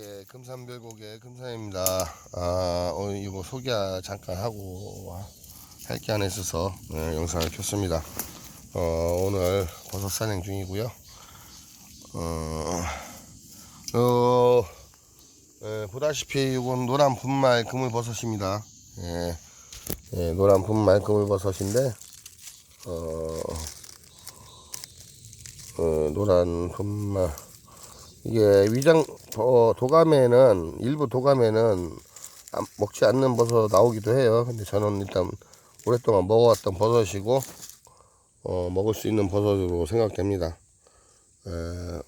예, 금산별곡의 금산입니다. 아, 오늘 이거 소개 잠깐 하고 할게 하나 있어서 예, 영상을 켰습니다. 어, 오늘 버섯 산행 중이고요. 어, 어, 예, 보다시피 이건 노란 분말 그물버섯입니다. 예, 예, 노란 분말 그물버섯인데, 어, 어, 노란 분말. 이게 위장 어, 도감에는 일부 도감에는 안- 먹지 않는 버섯 나오기도 해요. 근데 저는 일단 오랫동안 먹어왔던 버섯이고 어, 먹을 수 있는 버섯으로 생각됩니다. 에,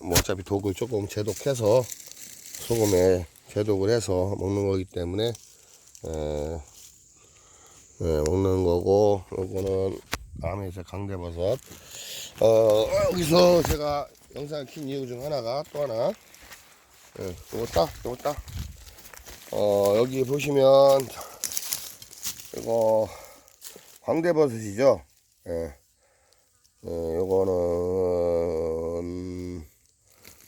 뭐 어차피 독을 조금 제독해서 소금에 제독을 해서 먹는 거기 때문에 에, 에, 먹는 거고 요거는 암에서 강대버섯 어, 여기서 제가 영상을 킨 이유 중 하나가 또 하나. 예, 요거 따 요거 따 어, 여기 보시면 이거 광대버섯이죠? 예. 예, 요거는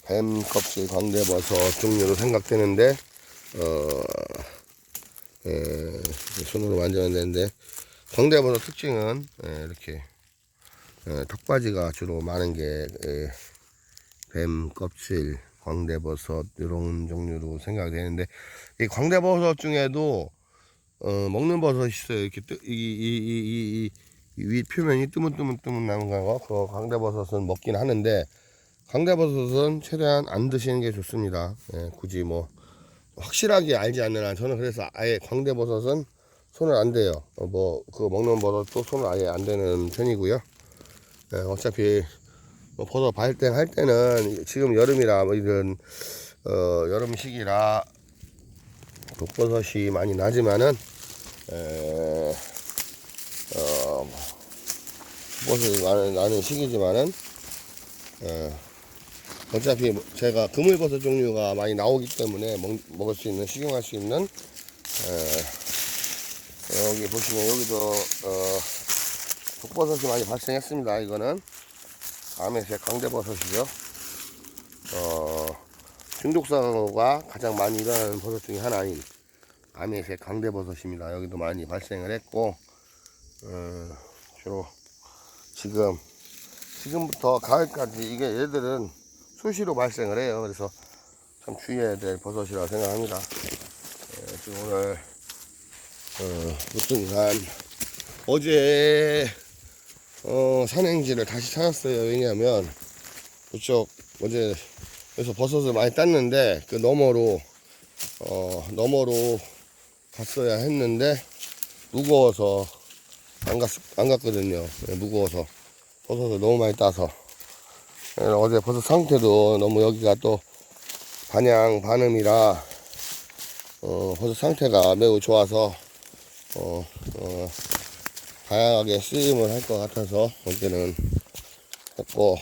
뱀 껍질 광대버섯 종류로 생각되는데 어, 예, 손으로 만져야 되는데 광대버섯 특징은 예, 이렇게 예, 턱받이가 주로 많은 게 예, 뱀 껍질, 광대버섯 이런 종류로 생각되는데 이 광대버섯 중에도 어, 먹는 버섯이 있어요. 이렇게 이이이이 위 표면이 뜨문뜨문뜨문 나는 거 그거 광대버섯은 먹긴 하는데 광대버섯은 최대한 안 드시는 게 좋습니다. 예, 굳이 뭐 확실하게 알지 않는 한 저는 그래서 아예 광대버섯은 손을 안 대요. 어, 뭐 그거 먹는 버섯도 손을 아예 안 대는 편이고요. 예, 어차피 뭐 버섯 발생 할 때는 지금 여름이라 뭐 이런 어, 여름 시기라 독버섯이 많이 나지만은 에, 어, 버섯이 나는, 나는 시기지만은 에, 어차피 뭐 제가 그물버섯 종류가 많이 나오기 때문에 먹, 먹을 수 있는 식용할 수 있는 에, 여기 보시면 여기도 어, 독버섯이 많이 발생했습니다. 이거는 암에색 강대버섯이죠. 어, 중독사가 가장 많이 일어나는 버섯 중에 하나인 암에색 강대버섯입니다. 여기도 많이 발생을 했고, 어, 주로 지금, 지금부터 가을까지 이게 얘들은 수시로 발생을 해요. 그래서 참 주의해야 될 버섯이라고 생각합니다. 예, 지금 오늘, 어, 무튼간 어제 어, 산행지를 다시 찾았어요. 왜냐하면, 그쪽, 어제, 여기서 버섯을 많이 땄는데, 그 너머로, 어, 너머로 갔어야 했는데, 무거워서, 안 갔, 안 갔거든요. 네, 무거워서. 버섯을 너무 많이 따서. 네, 어제 버섯 상태도 너무 여기가 또, 반양, 반음이라, 어, 버섯 상태가 매우 좋아서, 어, 어, 다양하게 쓰임을 할 것 같아서 어제는 했고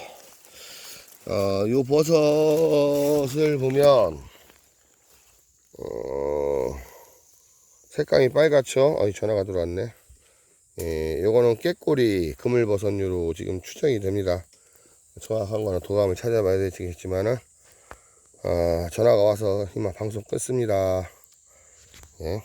어, 요 버섯을 보면 어, 색감이 빨갛죠? 어이 전화가 들어왔네. 예, 요거는 깨꼬리 그물버섯류로 지금 추정이 됩니다. 정확한 거는 도감을 찾아봐야 되겠지만은 아, 전화가 와서 이만 방송 끊습니다. 예.